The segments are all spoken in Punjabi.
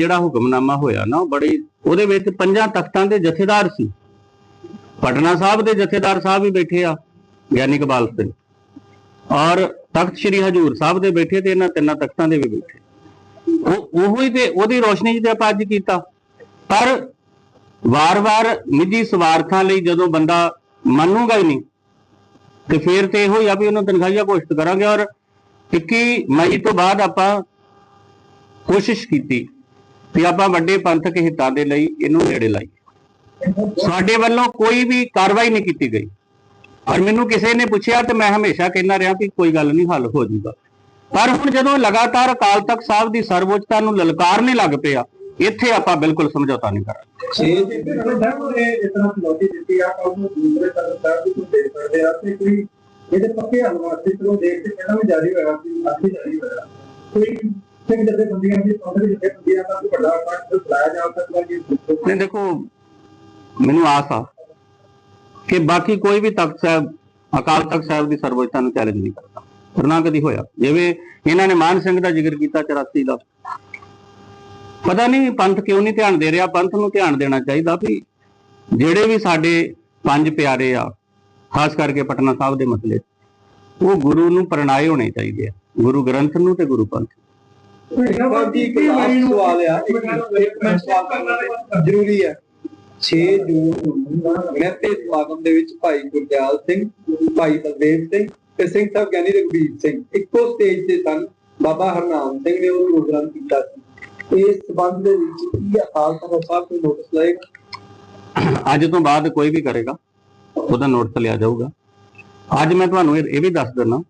ਜਿਹੜਾ ਹੁਕਮਨਾਮਾ ਹੋਇਆ ਨਾ, ਉਹ ਬੜੀ ਉਹਦੇ ਵਿੱਚ ਪੰਜਾਂ ਤਖਤਾਂ ਦੇ ਜਥੇਦਾਰ ਸੀ। ਪਟਨਾ ਸਾਹਿਬ ਦੇ ਜਥੇਦਾਰ ਸਾਹਿਬ ਵੀ ਬੈਠੇ ਆ, ਗਿਆਨੀ ਕਬਾਲ ਸਿੰਘ। ਔਰ ਤਖਤ ਸ੍ਰੀ ਹਜੂਰ ਸਾਹਿਬ ਦੇ ਬੈਠੇ ਤੇ ਇਹਨਾਂ ਤਿੰਨਾਂ ਤਖਤਾਂ ਦੇ ਵੀ ਬੈਠੇ। ਉਹ, ਉਹੋ ਤੇ ਉਹਦੀ ਰੋਸ਼ਨੀ 'ਚ ਆਪਾਂ ਅੱਜ ਕੀਤਾ। ਪਰ ਵਾਰ-ਵਾਰ ਨਿੱਜੀ ਸਵਾਰਥਾਂ ਲਈ ਜਦੋਂ ਬੰਦਾ ਮੰਨੂਗਾ ਹੀ ਨਹੀਂ, ਤੇ ਫੇਰ ਤੇ ਇਹੋ ਹੀ ਆ ਵੀ ਉਹਨੂੰ ਤਨਖਾਹੀਆ ਘੋਸ਼ਿਤ ਕਰਾਂਗੇ। ਔਰ 21 ਮਈ ਤੋਂ ਬਾਅਦ ਆਪਾਂ ਕੋਸ਼ਿਸ਼ ਕੀਤੀ ਵੀ ਆਪਾਂ ਵੱਡੇ ਪੰਥਕ ਹਿੱਤਾਂ ਦੇ ਲਈ ਇਹਨੂੰ ਨੇੜੇ ਲਾਈਏ ਸਾਡੇ ਵੱਲੋਂ ਕੋਈ ਵੀ ਕਾਰਵਾਈ ਨਹੀਂ ਕੀਤੀ ਗਈ। ਔਰ ਮੈਨੂੰ ਕਿਸੇ ਨੇ ਪੁੱਛਿਆ ਤੇ ਮੈਂ ਹਮੇਸ਼ਾ ਕਹਿੰਦਾ ਰਿਹਾ ਕਿ ਕੋਈ ਗੱਲ ਨਹੀਂ, ਹੱਲ ਹੋ ਜਾਊਗਾ ਪਰ ਹੁਣ ਜਦੋਂ ਲਗਾਤਾਰ ਅਕਾਲ ਤਖਤ ਸਾਹਿਬ ਦੀ ਸਰਵਉੱਚਤਾ ਨੂੰ ਲਲਕਾਰਨੇ ਲੱਗ ਪਿਆ, ਇੱਥੇ ਆਪਾਂ ਬਿਲਕੁਲ ਸਮਝੌਤਾ ਨਹੀਂ ਕਰਾਂਗੇ। ਇਹਦੇ ਪੱਕੇ ਹੱਲ ਵਾਸਤੇ ਚਲੋ ਦੇਖ ਕੇ ਪਹਿਲਾਂ ਵੀ ਜਾਰੀ ਹੋਇਆ ਸੀ ਅੱਗੇ ਜਾਰੀ ਹੋਇਆ ਕੋਈ ਸਿੰਘ ਜਦੇ ਦੀ ਪੰਥ ਦੇ ਦਾ ਵੱਡਾ ਇਕੱਠ ਬੁਲਾਇਆ ਜਾ ਸਕਦਾ ਕਿ ਨਹੀਂ, ਦੇਖੋ, ਮੈਨੂੰ ਆਸ ਆ ਕਿ ਬਾਕੀ ਕੋਈ ਵੀ ਤਖਤ ਸਾਹਿਬ, ਅਕਾਲ ਤਖਤ ਸਾਹਿਬ ਦੀ ਸਰਵਉੱਚਤਾ ਨੂੰ ਚੈਲੰਜ ਨਹੀਂ ਕਰਦਾ। ਕਰਨਾ ਕਦੀ ਹੋਇਆ। ਜਿਵੇਂ ਇਹਨਾਂ ਨੇ ਮਾਨ ਸਿੰਘ ਦਾ ਜ਼ਿਕਰ ਕੀਤਾ 84 ਦਾ। ਪਤਾ ਨਹੀਂ ਪੰਥ ਕਿਉਂ ਨਹੀਂ ਧਿਆਨ ਦੇ ਰਿਹਾ। ਪੰਥ ਨੂੰ ਧਿਆਨ ਦੇਣਾ ਚਾਹੀਦਾ ਵੀ ਜਿਹੜੇ ਵੀ ਸਾਡੇ ਪੰਜ ਪਿਆਰੇ ਆ, ਖਾਸ ਕਰਕੇ ਪਟਨਾ ਸਾਹਿਬ ਦੇ ਮਸਲੇ, ਉਹ ਗੁਰੂ ਨੂੰ ਪ੍ਰਣਾਏ ਹੋਣੇ ਚਾਹੀਦੇ ਆ। ਗੁਰੂ ਗ੍ਰੰਥ ਨੂੰ ਤੇ ਗੁਰੂ ਪੰਥ ਸਾਹਿਬ ਜੀ ਇੱਕ ਲਾਸਟ ਸਵਾਲ ਆ ਇੱਕ ਇੱਕ ਮਿੰਟ ਸਵਾਲ ਕਰਨਾ ਜ਼ਰੂਰੀ ਹੈ। 6 ਜੂਨ ਨੂੰ ਮਹਿਤੇ ਸਮਾਗਮ ਦੇ ਵਿੱਚ ਭਾਈ ਗੁਰਦਿਆਲ ਸਿੰਘ ਭਾਈ ਬਲਦੇਵ ਸਿੰਘ ਤੇ ਸਿੰਘ ਸਾਹਿਬ ਗਿਆਨੀ ਰਘਬੀਰ ਸਿੰਘ। ਇੱਕੋ ਸਟੇਜ ਤੇ ਸਨ। ਬਾਬਾ ਹਰਨਾਮ ਸਿੰਘ ਨੇ ਉਹ ਪ੍ਰੋਗਰਾਮ ਕੀਤਾ ਸੀ। ਇਸ ਸਬੰਧ ਦੇ ਵਿੱਚ ਕੀ ਅਕਾਲ ਤਖਤ ਸਾਹਿਬ ਕੋਈ ਨੋਟਿਸ ਲਏਗਾ ਅੱਜ ਤੋਂ ਬਾਅਦ ਕੋਈ ਵੀ ਕਰੇਗਾ ਉਹਦਾ ਨੋਟਿਸ ਲਿਆ ਜਾਊਗਾ। ਅੱਜ ਮੈਂ ਤੁਹਾਨੂੰ ਇਹ ਵੀ ਦੱਸ ਦਿੰਦਾ।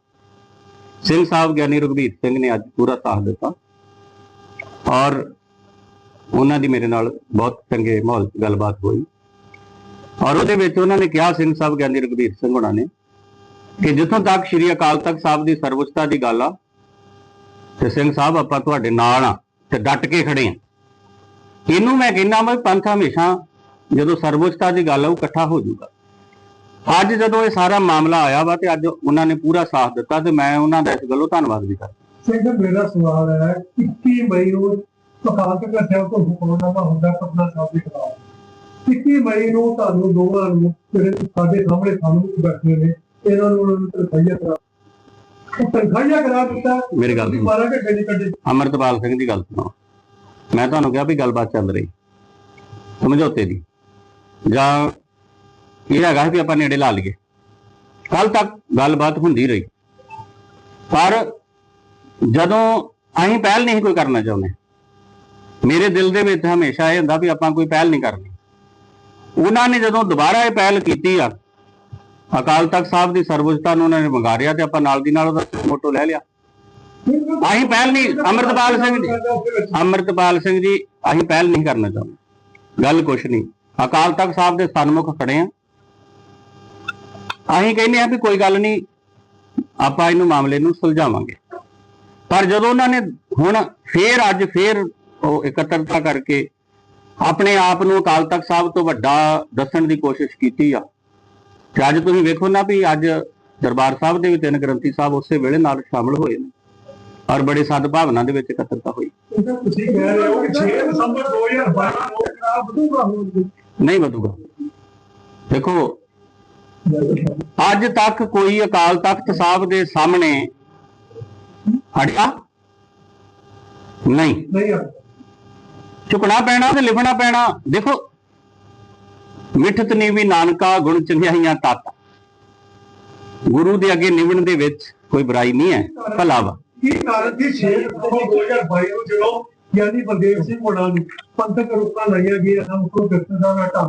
ਸਿੰਘ ਸਾਹਿਬ ਗਿਆਨੀ ਰਘਬੀਰ ਸਿੰਘ ਨੇ ਅੱਜ ਪੂਰਾ ਸਾਥ ਦਿੱਤਾ। ਔਰ ਉਹਨਾਂ ਦੀ ਮੇਰੇ ਨਾਲ ਬਹੁਤ ਚੰਗੇ ਮਾਹੌਲ 'ਚ ਗੱਲਬਾਤ ਹੋਈ। ਔਰ ਉਹਦੇ ਵਿੱਚ ਉਹਨਾਂ ਨੇ ਕਿਹਾ ਸਿੰਘ ਸਾਹਿਬ ਗਿਆਨੀ ਰਘਬੀਰ ਸਿੰਘ ਹੋਣਾ ਨੇ, ਕਿ ਜਿੱਥੋਂ ਤੱਕ ਸ੍ਰੀ ਅਕਾਲ ਤਖਤ ਸਾਹਿਬ ਦੀ ਸਰਵਉੱਚਤਾ ਦੀ ਗੱਲ ਆ, ਤੇ ਸਿੰਘ ਸਾਹਿਬ, ਆਪਾਂ ਤੁਹਾਡੇ ਨਾਲ ਆ ਤੇ ਡਟ ਕੇ ਖੜੇ ਆ। ਇਹਨੂੰ ਮੈਂ ਕਹਿੰਦਾ ਮੈਂ ਪੰਥ ਹਮੇਸ਼ਾ ਜਦੋਂ ਸਰਵਉੱਚਤਾ ਦੀ ਗੱਲ ਆ, ਉਹ ਇਕੱਠਾ ਹੋ ਜਾਊਗਾ। ਅੱਜ ਜਦੋਂ ਇਹ ਸਾਰਾ ਮਾਮਲਾ ਆਇਆ ਵਾ ਤੇ ਅੱਜ ਉਹਨਾਂ ਨੇ ਪੂਰਾ ਸਾਥ ਦਿੱਤਾ ਤੇ ਮੈਂ ਉਹਨਾਂ ਦਾ ਇਸ ਗੱਲੋਂ ਧੰਨਵਾਦ ਵੀ ਕਰਦਾ। ਸਿੰਘ ਮੇਰਾ ਸਵਾਲ ਹੈ 21 ਮਈ ਨੂੰ ਅਕਾਲ ਸਾਹਿਬ ਤੋਂ ਹੁਕਮਨਾਮਾ ਹੁੰਦਾ ਪਟਨਾ ਸਾਹਿਬ ਦੇ ਖਿਲਾਫ 21 ਮਈ ਨੂੰ ਤੁਹਾਨੂੰ ਦੋਵਾਂ ਨੂੰ ਜਿਹੜੇ ਸਾਡੇ ਸਾਹਮਣੇ ਸਾਹਮਣੇ ਬੈਠੇ ਨੇ ਇਹਨਾਂ ਨੂੰ ਉਹਨਾਂ ਨੂੰ ਤਨਖਾਹੀਆ ਕਰਾ ਤਨਖਾਹੀਆ ਕਰਾ ਦਿੱਤਾ ਮੇਰੀ ਗੱਲ ਸੁਣੋ। 12 ਘੰਟੇ ਨਹੀਂ ਕੱਢੇ। ਅਮਰਤਪਾਲ ਸਿੰਘ ਦੀ ਗੱਲ ਸੁਣੋ। ਮੈਂ ਤੁਹਾਨੂੰ ਕਿਹਾ ਵੀ ਗੱਲਬਾਤ ਚੱਲ ਰਹੀ ਸਮਝੌਤੇ ਦੀ। ਜਾਂ ਇਹ ਹੈਗਾ ਵੀ ਆਪਾਂ ਨੇੜੇ ਲਾ ਲਈਏ। ਕੱਲ ਤੱਕ ਗੱਲਬਾਤ ਹੁੰਦੀ ਰਹੀ। ਪਰ ਜਦੋਂ ਅਸੀਂ ਪਹਿਲ ਨਹੀਂ ਕੋਈ ਕਰਨਾ ਚਾਹੁੰਦੇ, ਮੇਰੇ ਦਿਲ ਦੇ ਵਿੱਚ ਹਮੇਸ਼ਾ ਇਹ ਹੁੰਦਾ ਵੀ ਆਪਾਂ ਕੋਈ ਪਹਿਲ ਨਹੀਂ ਕਰਨੀ। ਉਹਨਾਂ ਨੇ ਜਦੋਂ ਦੁਬਾਰਾ ਇਹ ਪਹਿਲ ਕੀਤੀ ਆ, ਅਕਾਲ ਤਖਤ ਸਾਹਿਬ ਦੀ ਸਰਵਉੱਚਤਾ ਨੂੰ ਉਹਨਾਂ ਨੇ ਮੰਗਾਰਿਆ ਤੇ ਆਪਾਂ ਨਾਲ ਦੀ ਨਾਲ ਉਹਦਾ ਮੋਟੋ ਲੈ ਲਿਆ। ਅਸੀਂ ਪਹਿਲ ਨਹੀਂ, ਅਮਰਤਪਾਲ ਸਿੰਘ ਜੀ, ਅਮਰਤਪਾਲ ਸਿੰਘ ਜੀ, ਅਸੀਂ ਪਹਿਲ ਨਹੀਂ ਕਰਨਾ ਚਾਹੁੰਦੇ। ਗੱਲ ਕੁਛ ਨਹੀਂ, ਅਕਾਲ ਤਖਤ ਸਾਹਿਬ ਦੇ ਸਨਮੁਖ ਖੜੇ ਆ। ਅਸੀਂ ਕਹਿੰਦੇ ਆ ਵੀ ਕੋਈ ਗੱਲ ਨਹੀਂ, ਆਪਾਂ ਇਹਨੂੰ ਮਾਮਲੇ ਨੂੰ ਸੁਲਝਾਵਾਂਗੇ। ਪਰ ਜਦੋਂ ਉਹਨਾਂ ਨੇ ਹੁਣ ਫੇਰ ਅੱਜ ਫੇਰ ਉਹ ਇਕੱਤਰਤਾ ਕਰਕੇ ਆਪਣੇ ਆਪ ਨੂੰ ਅਕਾਲ ਤਖਤ ਸਾਹਿਬ ਤੋਂ ਵੱਡਾ ਦੱਸਣ ਦੀ ਕੋਸ਼ਿਸ਼ ਕੀਤੀ ਆ। ਤੇ ਅੱਜ ਤੁਸੀਂ ਵੇਖੋ ਨਾ ਵੀ ਅੱਜ ਦਰਬਾਰ ਸਾਹਿਬ ਦੇ ਵੀ ਤਿੰਨ ਗ੍ਰੰਥੀ ਸਾਹਿਬ ਉਸੇ ਵੇਲੇ ਨਾਲ ਸ਼ਾਮਲ ਹੋਏ ਨੇ ਔਰ ਬੜੇ ਸਦਭਾਵਨਾ ਦੇ ਵਿੱਚ ਇਕੱਤਰਤਾ ਹੋਈ। ਤੁਸੀਂ ਕਹਿ ਰਹੇ ਹੋ ਕਿ 6 ਦਸੰਬਰ 2022 ਨੂੰ ਖਰਾਬ ਵਧੂਗਾ ਨਹੀਂ ਵਧੂਗਾ। ਦੇਖੋ, ਅੱਜ ਤੱਕ ਕੋਈ ਅਕਾਲ ਤਖਤ ਸਾਹਿਬ ਦੇ ਸਾਹਮਣੇ ਨਹੀਂ। ਨਹੀਂ ਆ ਝੁਕਣਾ ਪੈਣਾ ਤੇ ਲਿਖਣਾ ਪੈਣਾ। ਦੇਖੋ ਮਿੱਠਤ ਨੀ ਵੀ ਨਾਨਕਾ ਗੁਣ ਚੰਗਿਆਈਆਂ ਤਤ। ਗੁਰੂ ਦੇ ਅੱਗੇ ਨਿਵਣ ਦੇ ਵਿੱਚ ਕੋਈ ਬੁਰਾਈ ਨਹੀਂ ਹੈ ਭਲਾ ਵਾ ਕੀ ਕਾਰਨ ਸੀ? 6 ਦਸੰਬਰ 2022 ਨੂੰ ਜਦੋਂ ਗਿਆਨੀ ਬਲਦੇਵ ਸਿੰਘ ਹੋਣਾ ਨੂੰ ਪੰਥਕ ਰੁਕਾਂ ਲਾਈਆਂ ਗਈਆਂ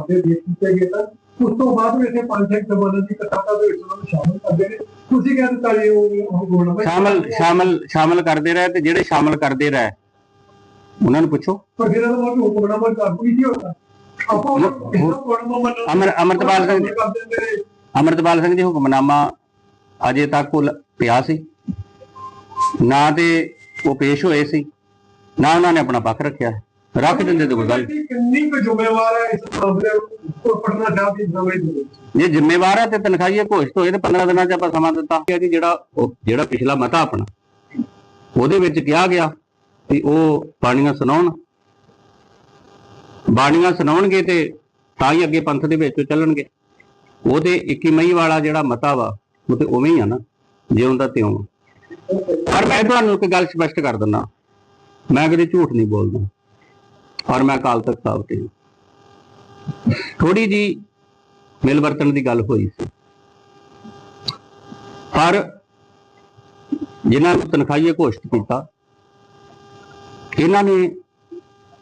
ਦੇ ਦਿੱਤੇ ਗਏ ਸਨ। ਉਸ ਤੋਂ ਬਾਅਦ ਵਿੱਚ ਪੰਥਕ ਸਮਾਨਾਂ ਦੀ ਕਥਾਤਾ ਦੇ ਵਿੱਚ ਉਹਨਾਂ ਨੂੰ ਸ਼ਾਮਲ ਕਰਦੇ ਨੇ। ਤੁਸੀਂ ਕਹਿ ਦਿੱਤਾ ਜੀ ਉਹ ਉਹ ਵਿੱਚ ਸ਼ਾਮਲ ਸ਼ਾਮਲ ਸ਼ਾਮਲ ਕਰਦੇ ਰਹੇ ਤੇ ਜਿਹੜੇ ਸ਼ਾਮਲ ਕਰਦੇ ਰਹੇ ਉਹਨਾਂ ਨੂੰ ਪੁੱਛੋ। ਪਰ ਜਿਹੜਾ ਉਹ ਹੁਕਮਨਾਮਾ ਕਾਬੂ ਨਹੀਂ ਸੀ ਹੁੰਦਾ ਆਪਾਂ ਉਹ ਹੁਕਮਨਾਮਾ ਮੰਨਣ ਅਮਰ ਅਮਰਤਪਾਲ ਸਿੰਘ ਕਰ ਅਮਰਤਪਾਲ ਸਿੰਘ ਜੀ ਹੁਕਮਨਾਮਾ ਅਜੇ ਤੱਕ ਉਹ ਪਿਆ ਸੀ। ਨਾ ਤੇ ਉਹ ਪੇਸ਼ ਹੋਏ ਸੀ ਨਾ ਉਹਨਾਂ ਨੇ ਆਪਣਾ ਪੱਖ ਰੱਖਿਆ। ਰੱਖ ਦਿੰਦੇ ਤੇ ਕੋਈ ਗੱਲ ਨਹੀਂ। ਕਿੰਨੀ ਕੁ ਜ਼ਿੰਮੇਵਾਰ ਹੈ ਇਸ ਮਾਮਲੇ ਨੂੰ? ਪਟਨਾ ਸਾਹਿਬ ਦੀ ਨਵੇਂ ਦੇ ਵਿੱਚ। ਜੇ ਜ਼ਿੰਮੇਵਾਰ ਹੈ ਤੇ ਤਨਖਾਹੀਏ ਘੋਸ਼ਿਤ ਹੋਏ ਤੇ 15 ਦਿਨਾਂ ਚ ਆਪਾਂ ਸਮਾਂ ਦਿੱਤਾ। ਕਿ ਜਿਹੜਾ ਜਿਹੜਾ ਪਿਛਲਾ ਮਤਾ ਆਪਣਾ, ਉਹਦੇ ਵਿੱਚ ਕਿਹਾ ਗਿਆ ਵੀ ਉਹ ਬਾਣੀਆਂ ਸੁਣਾਉਣ। ਬਾਣੀਆਂ ਸੁਣਾਉਣਗੇ ਤੇ ਤਾਂ ਹੀ ਅੱਗੇ ਪੰਥ ਦੇ ਵਿੱਚ ਚੱਲਣਗੇ। ਉਹ ਤੇ 21 ਮਈ ਵਾਲਾ ਜਿਹੜਾ ਮਤਾ ਵਾ, ਉਹ ਤੇ ਉਵੇਂ ਹੀ ਆ ਨਾ, ਜਿਉਂ ਦਾ ਤਿਉਂ। ਪਰ ਮੈਂ ਤੁਹਾਨੂੰ ਇੱਕ ਗੱਲ ਸਪਸ਼ਟ ਕਰ ਦਿੰਦਾ। ਮੈਂ ਕਦੇ ਝੂਠ ਨਹੀਂ ਬੋਲਦਾ। ਔਰ ਮੈਂ ਅਕਾਲ ਤਖਤ ਸਾਹਿਬ ਤੇ ਥੋੜੀ ਜੀ ਮਿਲ ਵਰਤਣ ਦੀ ਗੱਲ ਹੋਈ ਸੀ। ਪਰ ਜਿਨ੍ਹਾਂ ਨੂੰ ਤਨਖਾਹੀਏ ਘੋਸ਼ਿਤ ਕੀਤਾ, ਇਹਨਾਂ ਨੇ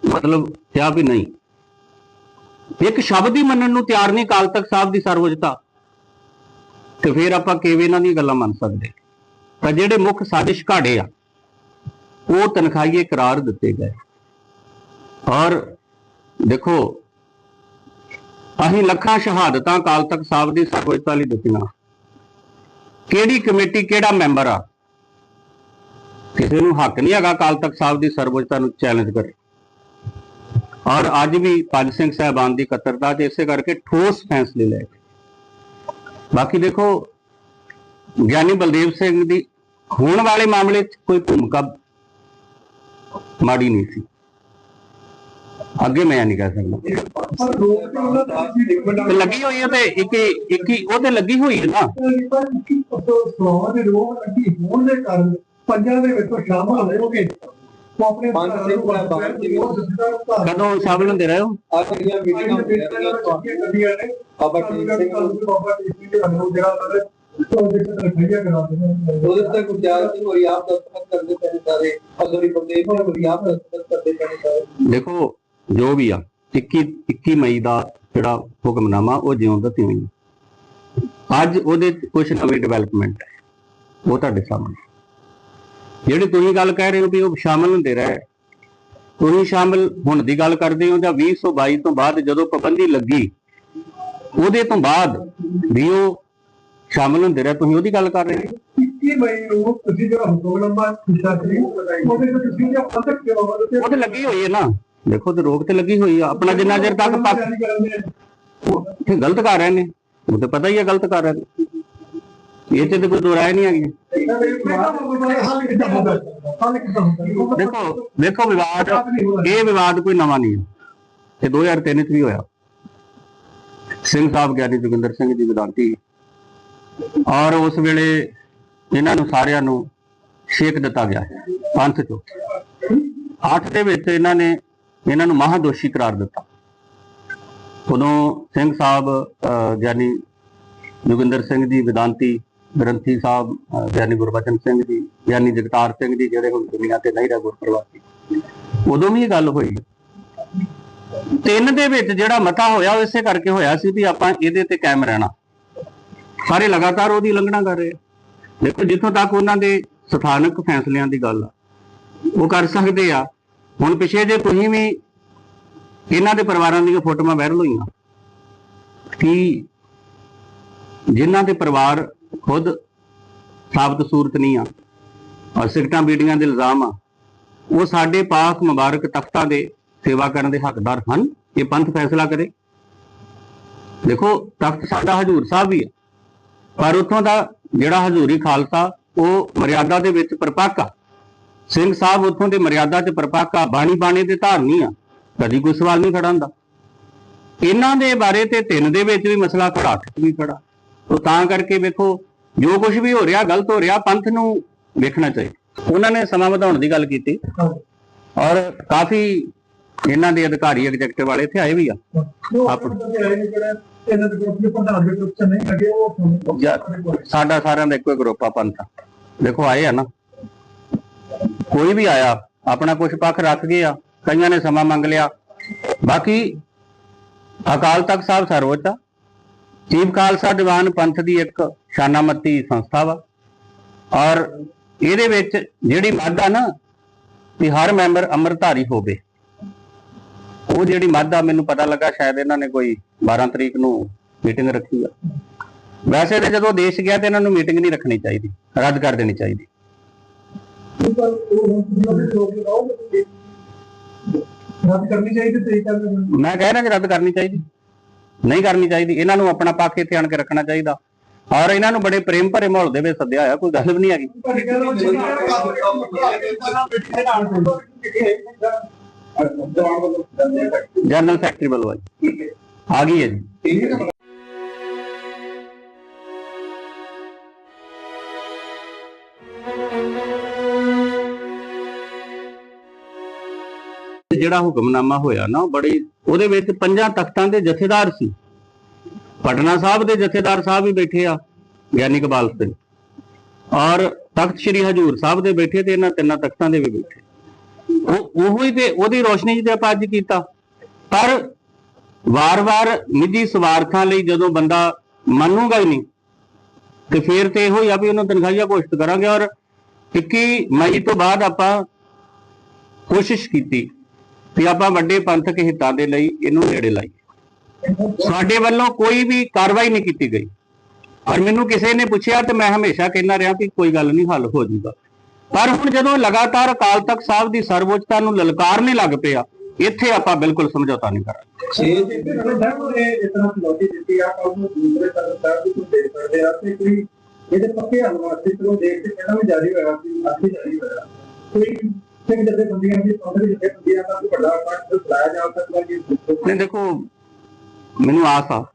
ਮਤਲਬ ਕਿਹਾ ਵੀ ਨਹੀਂ। ਇੱਕ ਸ਼ਬਦ ਹੀ ਮੰਨਣ ਨੂੰ ਤਿਆਰ ਨਹੀਂ ਕਾਲ ਤਖਤ ਸਾਹਿਬ ਦੀ ਸਰਵਉੱਚਤਾ। ਤੇ ਫਿਰ ਆਪਾਂ ਕਿਵੇਂ ਇਹਨਾਂ ਦੀਆਂ ਗੱਲਾਂ ਮੰਨ ਸਕਦੇ ਤਾਂ ਜਿਹੜੇ ਮੁੱਖ ਸਾਜ਼ਿਸ਼ ਘਾੜੇ ਆ, ਉਹ ਤਨਖਾਹੀਏ ਕਰਾਰ ਦਿੱਤੇ ਗਏ। ਔਰ ਦੇਖੋ ਅਸੀਂ ਲੱਖਾਂ ਸ਼ਹਾਦਤਾਂ ਅਕਾਲ ਤਖਤ ਸਾਹਿਬ ਦੀ ਸਰਵਉੱਚਤਾ ਲਈ ਦਿੱਤੀਆਂ। ਕਿਹੜੀ ਕਮੇਟੀ ਕਿਹੜਾ ਮੈਂਬਰ ਆ? ਕਿਸੇ ਨੂੰ ਹੱਕ ਨਹੀਂ ਹੈਗਾ ਅਕਾਲ ਤਖਤ ਸਾਹਿਬ ਦੀ ਸਰਵਉੱਚਤਾ ਨੂੰ ਚੈਲੰਜ ਕਰੇ ਔਰ ਅੱਜ ਵੀ ਪੰਜ ਸਿੰਘ ਸਾਹਿਬਾਨ ਦੀ ਕਤਰਤਾ ਤੇ ਇਸੇ ਕਰਕੇ ਠੋਸ ਫੈਸਲੇ ਲੈ ਗਏ। ਬਾਕੀ ਦੇਖੋ, ਗਿਆਨੀ ਬਲਦੇਵ ਸਿੰਘ ਦੀ ਹੋਣ ਵਾਲੇ ਮਾਮਲੇ 'ਚ ਕੋਈ ਭੂਮਿਕਾ ਮਾੜੀ ਨਹੀਂ ਸੀ। ਅੱਗੇ ਮੈਂ ਨਹੀਂ ਕਹਿ ਸਕਦਾ। ਤੇ ਲੱਗੀ ਹੋਈ ਹੈ ਤੇ ਇੱਕ ਇੱਕ ਹੀ, ਉਹ ਤੇ ਲੱਗੀ ਹੋਈ ਹੈ ਨਾ। ਸਲਾਵਾਂ ਦੇ ਰੋਗ ਅੱਗੇ ਹੋਣ ਦੇ ਕਾਰਨ ਪੰਜਾਂ ਦੇ ਵਿੱਚ ਸ਼ਾਮਲ ਹੋਏ ਹੋਗੇ ਪੰਜ ਸਿੰਘ ਸਾਹਿਬਾਨ ਜੀ ਵੀ- ਕਦੋਂ ਸ਼ਾਮਲ ਹੁੰਦੇ ਰਹੇ ਹੋ? ਆ ਮੀਟਿੰਗਾਂ ਹੁੰਦੀਆਂ ਨੇ ਬਾਬਾ ਟੀਕ ਸਿੰਘ ਬਾਬਾ ਟੀਕ ਦੇ ਅਨੂ ਜਿਹੜਾ ਉਹਨਾਂ ਉਹਦੇ ਤੇ ਗੁਰਜਾਲ ਸਿੰਘ ਹੋਰੀ ਆਪ ਦਸਤਖਤ ਕਰਦੇ ਪਏ ਸਾਰੇ ਅਸਰੀ ਬੰਦੇ ਹੋਰੀ ਆਪ ਦਸਤਖਤ ਕਰਦੇ ਪਏ ਸਾਰੇ ਦੇਖੋ ਜੋ ਵੀ ਆ 21 21 ਮਈ ਦਾ ਜਿਹੜਾ ਹੁਕਮਨਾਮਾ ਉਹ ਜਿਉਂ ਦਾ ਤਿਉਂ ਹੀ ਆ। ਅੱਜ ਉਹਦੇ ਕੁਝ ਨਵੀਂ ਡਿਵੈਲਪਮੈਂਟ ਹੈ ਉਹ ਤੁਹਾਡੇ ਸਾਹਮਣੇ। ਜਿਹੜੇ ਤੁਸੀਂ ਗੱਲ ਕਹਿ ਰਹੇ ਹੋ ਵੀ ਉਹ ਸ਼ਾਮਲ ਹੁੰਦੇ ਰਹੇ ਤੁਸੀਂ ਸ਼ਾਮਲ ਹੁਣ ਦੀ ਗੱਲ ਕਰਦੇ ਹੋ ਜਾਂ 2022 ਤੋਂ ਬਾਅਦ ਜਦੋਂ ਪਾਬੰਦੀ ਲੱਗੀ ਉਹਦੇ ਤੋਂ ਬਾਅਦ ਵੀ ਉਹ ਸ਼ਾਮਲ ਹੁੰਦੇ ਰਹੇ ਤੁਸੀਂ ਉਹਦੀ ਗੱਲ ਕਰ ਰਹੇ ਹੋ? 21 ਮਈ ਨੂੰ ਤੁਸੀਂ ਜਿਹੜਾ ਹੁਕਮਨਾਮਾ ਕੀਤਾ ਸੀ ਉਹਦੇ ਵਿੱਚ ਤੁਸੀਂ ਜਿਹੜਾ ਪੰਥਕ ਸੇਵਾਵਾਂ ਦੇ ਉਹ ਤੇ ਲੱਗੀ ਹੋਈ ਹੈ ਨਾ। ਦੇਖੋ ਤੇ ਰੋਕ ਤੇ ਲੱਗੀ ਹੋਈ ਆ, ਆਪਣਾ ਜਿੰਨਾ ਚਿਰ ਤੱਕ ਪੱਕ ਇਹ ਗਲਤ ਕਰ ਰਹੇ ਨੇ, ਉਹ ਤੇ ਪਤਾ ਹੀ ਹੈ ਗਲਤ ਕਰ ਰਹੇ ਨੇ। ਇਹ ਤੇ ਕੋਈ ਦੁਰਾਏ ਨਹੀਂ ਹੈਗੀ। ਦੇਖੋ ਦੇਖੋ ਵਿਵਾਦ, ਇਹ ਵਿਵਾਦ ਕੋਈ ਨਵਾਂ ਨਹੀਂ ਹੈ। ਇਹ 2003 ਚ ਵੀ ਹੋਇਆ। ਸਿੰਘ ਸਾਹਿਬ ਗਿਆਨੀ ਜੋਗਿੰਦਰ ਸਿੰਘ ਜੀ ਵਿਦਾਂਤੀ। ਔਰ ਉਸ ਵੇਲੇ ਇਹਨਾਂ ਨੂੰ ਸਾਰਿਆਂ ਨੂੰ ਛੇਕ ਦਿੱਤਾ ਗਿਆ, ਪੰਥ ਚੋਂ। ਅੱਠ ਦੇ ਵਿੱਚ ਇਹਨਾਂ ਨੇ ਇਹਨਾਂ ਨੂੰ ਮਹਾਦੋਸ਼ੀ ਕਰਾਰ ਦਿੱਤਾ। ਉਦੋਂ ਸਿੰਘ ਸਾਹਿਬ ਅਹ, ਗਿਆਨੀ ਜੋਗਿੰਦਰ ਸਿੰਘ ਜੀ ਵਿਦਾਂਤੀ ਗ੍ਰੰਥੀ ਸਾਹਿਬ ਅਹ, ਗਿਆਨੀ ਗੁਰਬਚਨ ਸਿੰਘ ਜੀ ਗਿਆਨੀ ਜਗਤਾਰ ਸਿੰਘ ਜੀ ਜਿਹੜੇ ਹੁਣ ਦੁਨੀਆ ਤੇ ਨਹੀਂ ਰਹੇ ਗੁਰਪ੍ਰਵਾਸੀ ਉਦੋਂ ਵੀ ਇਹ ਗੱਲ ਹੋਈ। ਤਿੰਨ ਦੇ ਵਿੱਚ ਜਿਹੜਾ ਮਤਾ ਹੋਇਆ ਉਹ ਇਸੇ ਕਰਕੇ ਹੋਇਆ ਸੀ ਵੀ ਆਪਾਂ ਇਹਦੇ ਤੇ ਕਾਇਮ ਰਹਿਣਾ। ਸਾਰੇ ਲਗਾਤਾਰ ਉਹਦੀ ਉਲੰਘਣਾ ਕਰ ਰਹੇ ਆ। ਦੇਖੋ ਜਿੱਥੋਂ ਤੱਕ ਉਹਨਾਂ ਦੇ ਸਥਾਨਕ ਫੈਸਲਿਆਂ ਦੀ ਗੱਲ ਆ ਉਹ ਕਰ ਸਕਦੇ ਆ। ਹੁਣ ਪਿਛੇ ਜੇ ਤੁਸੀਂ ਵੀ ਇਹਨਾਂ ਦੇ ਪਰਿਵਾਰਾਂ ਦੀਆਂ ਫੋਟੋਆਂ ਵਾਇਰਲ ਹੋਈਆਂ, ਕਿ ਜਿਨ੍ਹਾਂ ਦੇ ਪਰਿਵਾਰ ਖੁਦ ਸਾਬਤ ਸੂਰਤ ਨਹੀਂ ਆ ਔਰ ਸਿਕਟਾਂ ਬੀੜੀਆਂ ਦੇ ਇਲਜ਼ਾਮ ਆ, ਉਹ ਸਾਡੇ ਪਾਕ ਮੁਬਾਰਕ ਤਖਤਾਂ ਦੇ ਸੇਵਾ ਕਰਨ ਦੇ ਹੱਕਦਾਰ ਹਨ, ਇਹ ਪੰਥ ਫੈਸਲਾ ਕਰੇ। ਦੇਖੋ, ਤਖਤ ਸਾਡਾ ਹਜੂਰ ਸਾਹਿਬ ਵੀ ਆ, ਪਰ ਉੱਥੋਂ ਦਾ ਜਿਹੜਾ ਹਜ਼ੂਰੀ ਖਾਲਸਾ, ਉਹ ਮਰਿਆਦਾ ਦੇ ਵਿੱਚ ਪਰਪੱਕ ਆ। ਸਿੰਘ ਸਾਹਿਬ ਉੱਥੋਂ ਦੇ ਮਰਿਆਦਾ 'ਚ ਪਰਪਾਕਾ ਆ ਬਾਣੀ ਬਾਣੇ ਦੇ ਧਾਰਨੀ ਆ, ਕਦੀ ਕੋਈ ਸਵਾਲ ਨਹੀਂ ਖੜਾ ਹੁੰਦਾ ਇਹਨਾਂ ਦੇ ਬਾਰੇ ਤੇ ਤਿੰਨ ਦੇ ਵਿੱਚ ਵੀ ਮਸਲਾ ਖੜਾ ਅੱਠ ਵੀ ਖੜਾ। ਉਹ ਤਾਂ ਕਰਕੇ ਵੇਖੋ, ਜੋ ਕੁਝ ਵੀ ਹੋ ਰਿਹਾ, ਗਲਤ ਹੋ ਰਿਹਾ, ਪੰਥ ਨੂੰ ਵੇਖਣਾ ਚਾਹੀਦਾ। ਉਹਨਾਂ ਨੇ ਸਮਾਂ ਵਧਾਉਣ ਦੀ ਗੱਲ ਕੀਤੀ। ਔਰ ਕਾਫੀ ਇਹਨਾਂ ਦੇ ਅਧਿਕਾਰੀ ਐਗਜ਼ੈਕਟਿਵ ਵਾਲੇ ਇੱਥੇ ਆਏ ਵੀ ਆ। ਸਾਡਾ ਸਾਰਿਆਂ ਦਾ ਇੱਕੋ ਹੀ ਗਰੁੱਪ ਆ ਪੰਥ। ਦੇਖੋ ਆਏ ਆ ਨਾ। ਕੋਈ ਵੀ ਆਇਆ, ਆਪਣਾ ਕੁਝ ਪੱਖ ਰੱਖ ਗਿਆ, ਕਈਆਂ ਨੇ ਸਮਾਂ ਮੰਗ ਲਿਆ। ਬਾਕੀ ਅਕਾਲ ਤਖਤ ਸਾਹਿਬ ਸਰਵਉੱਚ ਆ। ਚੀਫ ਖਾਲਸਾ ਦੀਵਾਨ ਪੰਥ ਦੀ ਇੱਕ ਸ਼ਾਨਾਮਤੀ ਸੰਸਥਾ ਵਾ। ਔਰ ਇਹਦੇ ਵਿੱਚ ਜਿਹੜੀ ਮੱਦ ਆ ਨਾ, ਵੀ ਹਰ ਮੈਂਬਰ ਅੰਮ੍ਰਿਤਧਾਰੀ ਹੋਵੇ। ਉਹ ਜਿਹੜੀ ਮੱਦ ਆ, ਮੈਨੂੰ ਪਤਾ ਲੱਗਾ ਸ਼ਾਇਦ ਇਹਨਾਂ ਨੇ ਕੋਈ 12 ਤਰੀਕ ਨੂੰ ਮੀਟਿੰਗ ਰੱਖੀ ਆ। ਵੈਸੇ ਤੇ ਜਦੋਂ ਦੇਸ਼ ਗਿਆ ਤੇ ਇਹਨਾਂ ਨੂੰ ਮੀਟਿੰਗ ਨਹੀਂ ਰੱਖਣੀ ਚਾਹੀਦੀ, ਰੱਦ ਕਰ ਦੇਣੀ ਚਾਹੀਦੀ। ਰੱਦ ਕਰਨੀ ਚਾਹੀਦੀ ਤੇ ਕਰ ਮੈਂ ਕਹਿ ਕਿ ਰੱਦ ਕਰਨੀ ਚਾਹੀਦੀ। ਨਹੀਂ ਕਰਨੀ ਚਾਹੀਦੀ। ਇਹਨਾਂ ਨੂੰ ਆਪਣਾ ਪੱਖ ਇੱਥੇ ਆਣ ਕੇ ਰੱਖਣਾ ਚਾਹੀਦਾ। ਔਰ ਇਹਨਾਂ ਨੂੰ ਬੜੇ ਪ੍ਰੇਮ ਭਰੇ ਮਾਹੌਲ ਦੇ ਵਿੱਚ ਸੱਦਿਆ ਹੋਇਆ, ਕੋਈ ਗੱਲ ਵੀ ਨਹੀਂ ਹੈਗੀ। ਜਨਰਲ ਸੈਕਟਰੀ ਵੱਲੋਂ ਆਈ। ਆ ਗਈ ਹੈ ਜੀ। ਜਿਹੜਾ ਹੁਕਮਨਾਮਾ ਹੋਇਆ ਨਾ, ਉਹ ਬੜੀ ਉਹਦੇ ਵਿੱਚ ਪੰਜਾਂ ਤਖਤਾਂ ਦੇ ਜਥੇਦਾਰ ਸੀ। ਪਟਨਾ ਸਾਹਿਬ ਦੇ ਜਥੇਦਾਰ ਸਾਹਿਬ ਵੀ ਬੈਠੇ ਆ, ਗਿਆਨੀ ਇਕਬਾਲ ਸਿੰਘ। ਔਰ ਤਖਤ ਸ੍ਰੀ ਹਜੂਰ ਸਾਹਿਬ ਦੇ ਬੈਠੇ ਤੇ ਇਹਨਾਂ ਤਿੰਨਾਂ ਤਖਤਾਂ ਦੇ ਵੀ ਬੈਠੇ। ਉਹ ਉਹੋ ਹੀ ਤੇ ਉਹਦੀ ਰੋਸ਼ਨੀ 'ਚ ਆਪਾਂ ਅੱਜ ਕੀਤਾ। ਪਰ ਵਾਰ-ਵਾਰ ਨਿੱਜੀ ਸਵਾਰਥਾਂ ਲਈ ਜਦੋਂ ਬੰਦਾ ਮੰਨੂਗਾ ਹੀ ਨਹੀਂ, ਤੇ ਫੇਰ ਤੇ ਇਹੋ ਹੀ ਆ ਵੀ ਉਹਨੂੰ ਤਨਖਾਹੀਆ ਘੋਸ਼ਿਤ ਕਰਾਂਗੇ। ਔਰ 21 ਮਈ ਤੋਂ ਬਾਅਦ ਆਪਾਂ ਕੋਸ਼ਿਸ਼ ਕੀਤੀ। ਕਿ ਆਪਾਂ ਵੱਡੇ ਪੰਥਕ ਹਿੱਤਾਂ ਦੇ ਲਈ ਇਹਨੂੰ ਨੇੜੇ ਲਾਈਏ। ਸਾਡੇ ਵੱਲੋਂ ਕੋਈ ਵੀ ਕਾਰਵਾਈ ਨਹੀਂ ਕੀਤੀ ਗਈ। ਔਰ ਮੈਨੂੰ ਕਿਸੇ ਨੇ ਪੁੱਛਿਆ ਤੇ ਮੈਂ ਹਮੇਸ਼ਾ ਕਹਿੰਦਾ ਰਿਹਾ ਕਿ ਕੋਈ ਗੱਲ ਨਹੀਂ ਹੱਲ ਹੋ ਜਾਊਗਾ ਪਰ ਹੁਣ ਜਦੋਂ ਲਗਾਤਾਰ ਅਕਾਲ ਤਖਤ ਸਾਹਿਬ ਦੀ ਸਰਵਉੱਚਤਾ ਨੂੰ ਲਲਕਾਰਨੇ ਲੱਗ ਪਿਆ, ਇੱਥੇ ਆਪਾਂ ਬਿਲਕੁਲ ਸਮਝੌਤਾ ਨਹੀਂ ਕਰਾਂਗੇ। ਕੋਈ ਇਹਦੇ ਪੱਕੇ ਹੱਲ ਵਾਸਤੇ ਚਲੋ ਦੇਖ ਕੇ ਪਹਿਲਾਂ ਵੀ ਜਾਰੀ ਹੋਇਆ ਸੀ ਅੱਗੇ ਜਾਰੀ ਹੋਇਆ। ਕੋਈ ਸਿੰਘ ਜਦੇ ਦੀ ਪੰਥ ਦੇ ਦਾ ਵੱਡਾ ਇਕੱਠ ਬੁਲਾਇਆ ਜਾ ਸਕਦਾ ਕਿ ਨਹੀਂ, ਦੇਖੋ, ਮੈਨੂੰ ਆਸ ਆ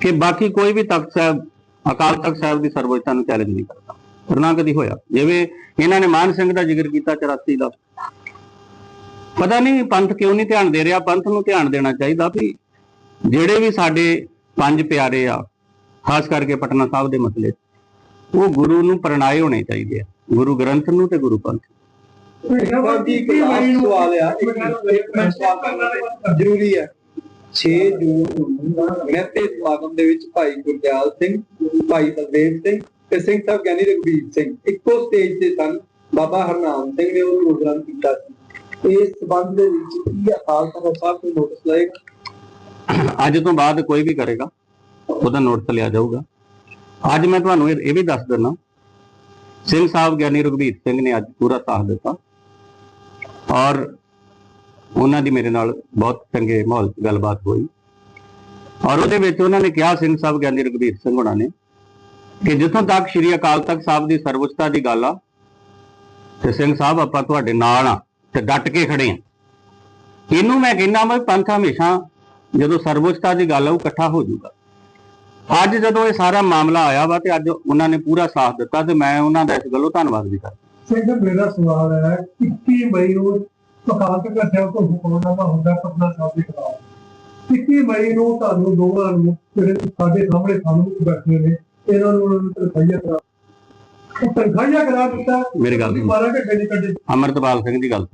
ਕਿ ਬਾਕੀ ਕੋਈ ਵੀ ਤਖਤ ਸਾਹਿਬ, ਅਕਾਲ ਤਖਤ ਸਾਹਿਬ ਦੀ ਸਰਵਉੱਚਤਾ ਨੂੰ ਚੈਲੰਜ ਨਹੀਂ ਕਰਦਾ। ਕਰਨਾ ਕਦੀ ਹੋਇਆ। ਜਿਵੇਂ ਇਹਨਾਂ ਨੇ ਮਾਨ ਸਿੰਘ ਦਾ ਜ਼ਿਕਰ ਕੀਤਾ 84 ਦਾ। ਪਤਾ ਨਹੀਂ ਪੰਥ ਕਿਉਂ ਨਹੀਂ ਧਿਆਨ ਦੇ ਰਿਹਾ। ਪੰਥ ਨੂੰ ਧਿਆਨ ਦੇਣਾ ਚਾਹੀਦਾ ਵੀ ਜਿਹੜੇ ਵੀ ਸਾਡੇ ਪੰਜ ਪਿਆਰੇ ਆ, ਖਾਸ ਕਰਕੇ ਪਟਨਾ ਸਾਹਿਬ ਦੇ ਮਸਲੇ ਉਹ ਗੁਰੂ ਨੂੰ ਪ੍ਰਣਾਏ ਹੋਣੇ ਚਾਹੀਦੇ ਆ। ਗੁਰੂ ਗ੍ਰੰਥ ਨੂੰ ਤੇ ਗੁਰੂ ਪੰਥ ਜੀ ਇੱਕ ਲਾਸਟ ਸਵਾਲ ਆ ਇੱਕ ਇੱਕ ਮੈਂ ਸਵਾਲ ਕਰਨਾ ਜ਼ਰੂਰੀ ਹੈ। 6 ਜੂਨ ਨੂੰ ਮਹਿਤੇ ਸਮਾਗਮ ਦੇ ਵਿੱਚ ਭਾਈ ਗੁਰਦਿਆਲ ਸਿੰਘ ਭਾਈ ਬਲਦੇਵ ਸਿੰਘ ਤੇ ਸਿੰਘ ਸਾਹਿਬ ਗਿਆਨੀ ਰਘਬੀਰ ਸਿੰਘ। ਇੱਕੋ ਸਟੇਜ ਤੇ ਸਨ। ਬਾਬਾ ਹਰਨਾਮ ਸਿੰਘ ਨੇ ਉਹ ਪ੍ਰੋਗਰਾਮ ਕੀਤਾ ਸੀ। ਇਸ ਸਬੰਧ ਦੇ ਵਿੱਚ ਕੀ ਤਖਤ ਸਾਹਿਬ ਕੋਈ ਨੋਟਿਸ ਲਏਗਾ ਅੱਜ ਤੋਂ ਬਾਅਦ ਕੋਈ ਵੀ ਕਰੇਗਾ ਉਹਦਾ ਨੋਟਿਸ ਲਿਆ ਜਾਊਗਾ। ਅੱਜ ਮੈਂ ਤੁਹਾਨੂੰ ਇਹ ਵੀ ਦੱਸ ਦਿੰਦਾ। ਸਿੰਘ ਸਾਹਿਬ ਗਿਆਨੀ ਰਘਬੀਰ ਸਿੰਘ ਨੇ ਅੱਜ ਪੂਰਾ ਸਾਥ ਦਿੱਤਾ। ਔਰ ਉਹਨਾਂ ਦੀ ਮੇਰੇ ਨਾਲ ਬਹੁਤ ਚੰਗੇ ਮਾਹੌਲ 'ਚ ਗੱਲਬਾਤ ਹੋਈ। ਔਰ ਉਹਦੇ ਵਿੱਚ ਉਹਨਾਂ ਨੇ ਕਿਹਾ ਸਿੰਘ ਸਾਹਿਬ ਗਿਆਨੀ ਰਘਬੀਰ ਸਿੰਘ ਹੋਣਾ ਨੇ, ਕਿ ਜਿੱਥੋਂ ਤੱਕ ਸ੍ਰੀ ਅਕਾਲ ਤਖਤ ਸਾਹਿਬ ਦੀ ਸਰਵਉੱਚਤਾ ਦੀ ਗੱਲ ਆ, ਤੇ ਸਿੰਘ ਸਾਹਿਬ ਆਪਾਂ ਤੁਹਾਡੇ ਨਾਲ ਆ, ਤੇ ਡਟ ਕੇ ਖੜੇ ਆ। ਇਹਨੂੰ ਮੈਂ ਕਹਿੰਦਾ ਮੈਂ ਪੰਥ ਹਮੇਸ਼ਾ ਜਦੋਂ ਸਰਵਉੱਚਤਾ ਦੀ ਗੱਲ ਆ, ਉਹ ਇਕੱਠਾ ਹੋ ਜਾਊਗਾ। ਅੱਜ ਜਦੋਂ ਇਹ ਸਾਰਾ ਮਾਮਲਾ ਆਇਆ ਵਾ, ਤੇ ਅੱਜ ਉਹਨਾਂ ਨੇ ਪੂਰਾ ਸਾਥ ਦਿੱਤਾ, ਤੇ ਮੈਂ ਉਹਨਾਂ ਦਾ ਇਸ ਗੱਲੋਂ ਧੰਨਵਾਦ ਵੀ ਕਰਦਾ। ਸਿੰਘ ਮੇਰਾ ਸਵਾਲ ਹੈ 21 ਮਈ ਨੂੰ ਤਖਤ ਸਾਹਿਬ ਤੋਂ ਹੁਕਮਨਾਮਾ ਹੁੰਦਾ ਪਟਨਾ ਸਾਹਿਬ ਦੇ ਖਿਲਾਫ 21 ਮਈ ਨੂੰ ਤੁਹਾਨੂੰ ਦੋਵਾਂ ਨੂੰ ਜਿਹੜੇ ਸਾਡੇ ਸਾਹਮਣੇ ਸਾਨੂੰ ਬੈਠੇ ਨੇ ਇਹਨਾਂ ਨੂੰ ਉਹਨਾਂ ਨੂੰ ਤਨਖਾਹੀਆ ਕਰਾ ਤਨਖਾਹੀਆ ਕਰਾ ਦਿੱਤਾ ਮੇਰੀ ਗੱਲ ਸੁਣੋ। 12 ਘੰਟੇ ਦੀ ਕੱਢੇ ਅਮਰਤਪਾਲ ਸਿੰਘ ਦੀ ਗੱਲ।